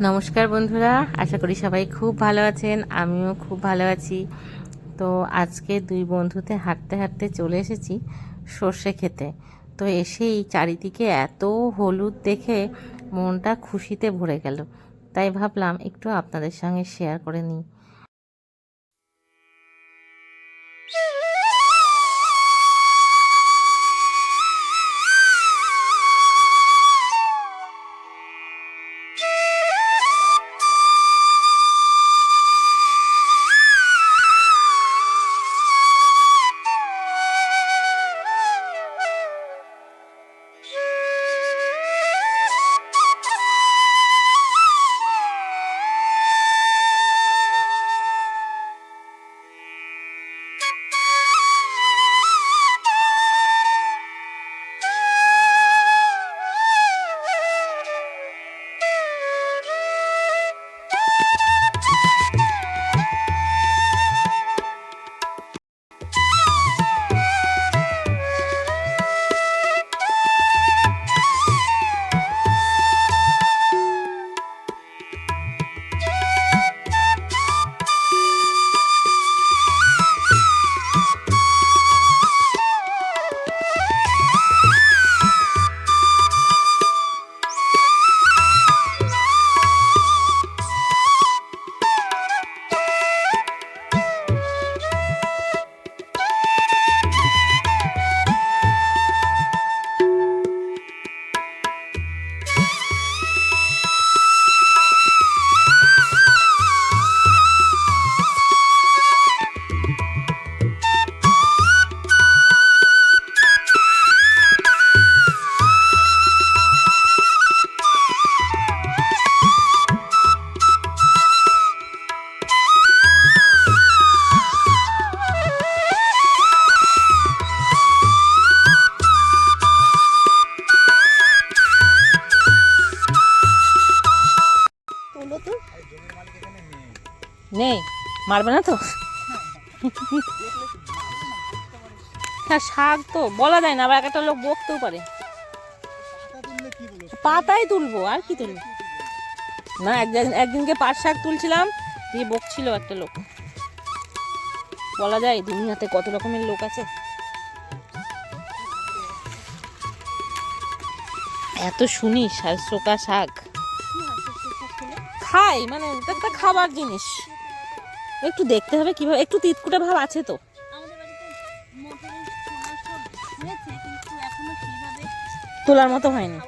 নমস্কার বন্ধুরা, আশা করি সবাই খুব ভালো আছেন, আমিও খুব ভালো আছি। তো আজকে দুই বন্ধুতে হাঁটতে হাঁটতে চলে এসেছি সর্ষে খেতে। তো এসেই চারিদিকে এত হলুদ দেখে মনটা খুশিতে ভরে গেল। তাই ভাবলাম একটু আপনাদের সঙ্গে শেয়ার করে নিই। নেই, মারবে না তো? হ্যাঁ শাক তো, বলা যায় না, আবার একটা লোক বকতেও পারে। পাতাই তুলবো, আর কি তুলবো? না একদিন একদিনকে পাট শাক তুলছিলাম, দিয়ে বকছিল একটা লোক। বলা যায়, দুনিয়াতে কত রকমের লোক আছে। এত শুনি শাকসোকা শাক খাই মানে এটা খাবার জিনিস। একটু দেখতে হবে কীভাবে, একটু তিতকুটে ভাব আছে তো। তোলার মতো হয়নি।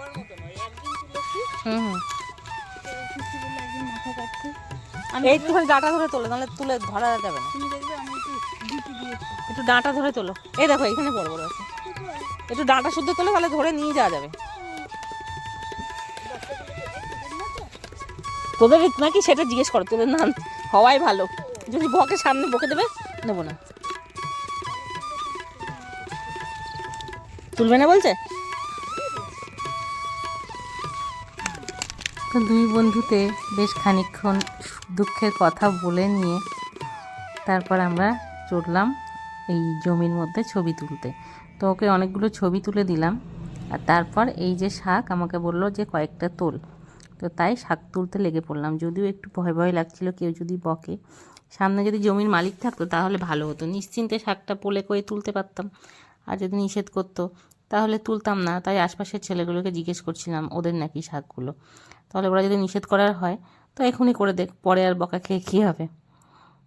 হুম হুম। একটুখানি ডাঁটা ধরে তোলো, নাহলে তুলে ধরা যাবে না। একটু ডাঁটা ধরে তোলো। এই দেখো, এখানে বড় বড় আছে। একটু ডাঁটা শুদ্ধ তোলো, তাহলে ধরে নিয়ে যাওয়া যাবে। তোদের নাকি সেটা জিজ্ঞেস করো, তোদের না হওয়াই ভালো। যদি বকে সামনে বকে দেবে, নেব না। তুলবে না বলছে? তো দুই বন্ধুতে বেশ খানিকক্ষণ দুঃখের কথা বলে নিয়ে তারপর আমরা চড়লাম এই জমির মধ্যে ছবি তুলতে। তো ওকে অনেকগুলো ছবি তুলে দিলাম। আর তারপর এই যে শাক, আমাকে বলল যে কয়েকটা তোল। তো তাই শাক তুলতে লেগে পড়লাম। যদিও একটু ভয় ভয় লাগছিল কেউ যদি বকে। সামনে যদি জমির মালিক থাকতো, তাহলে ভালো হতো। নিশ্চিন্তে শাকটা পোলে করে তুলতে পারতাম। আর যদি নিষেধ করতো, তাহলে তুলতাম না। তাই আশপাশের ছেলেগুলোকে জিজ্ঞেস করছিলাম, ওদের নাকি শাকগুলো? তাহলে ওরা যদি নিষেধ করার হয়, তো এখনই করে দেখ, পরে আর বকা খেয়ে কী হবে?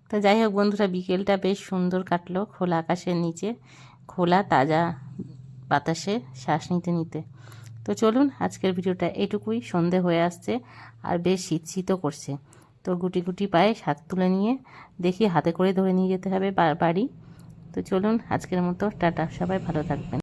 তো যাই হোক বন্ধুরা, বিকেলটা বেশ সুন্দর কাটলো খোলা আকাশের নিচে, খোলা তাজা বাতাসে শ্বাস নিতে নিতে। তো চলুন, আজকের ভিডিওটা এটুকুই। সন্ধে হয়ে আসছে আর বেশ শীত শীতও করছে। তো গুটি গুটি পায়ে শাক তুলে নিয়ে দেখি হাতে করে ধরে নিয়ে যেতে হবে বাড়ি। তো চলুন আজকের মতো টাটা, সবাই ভালো থাকবেন।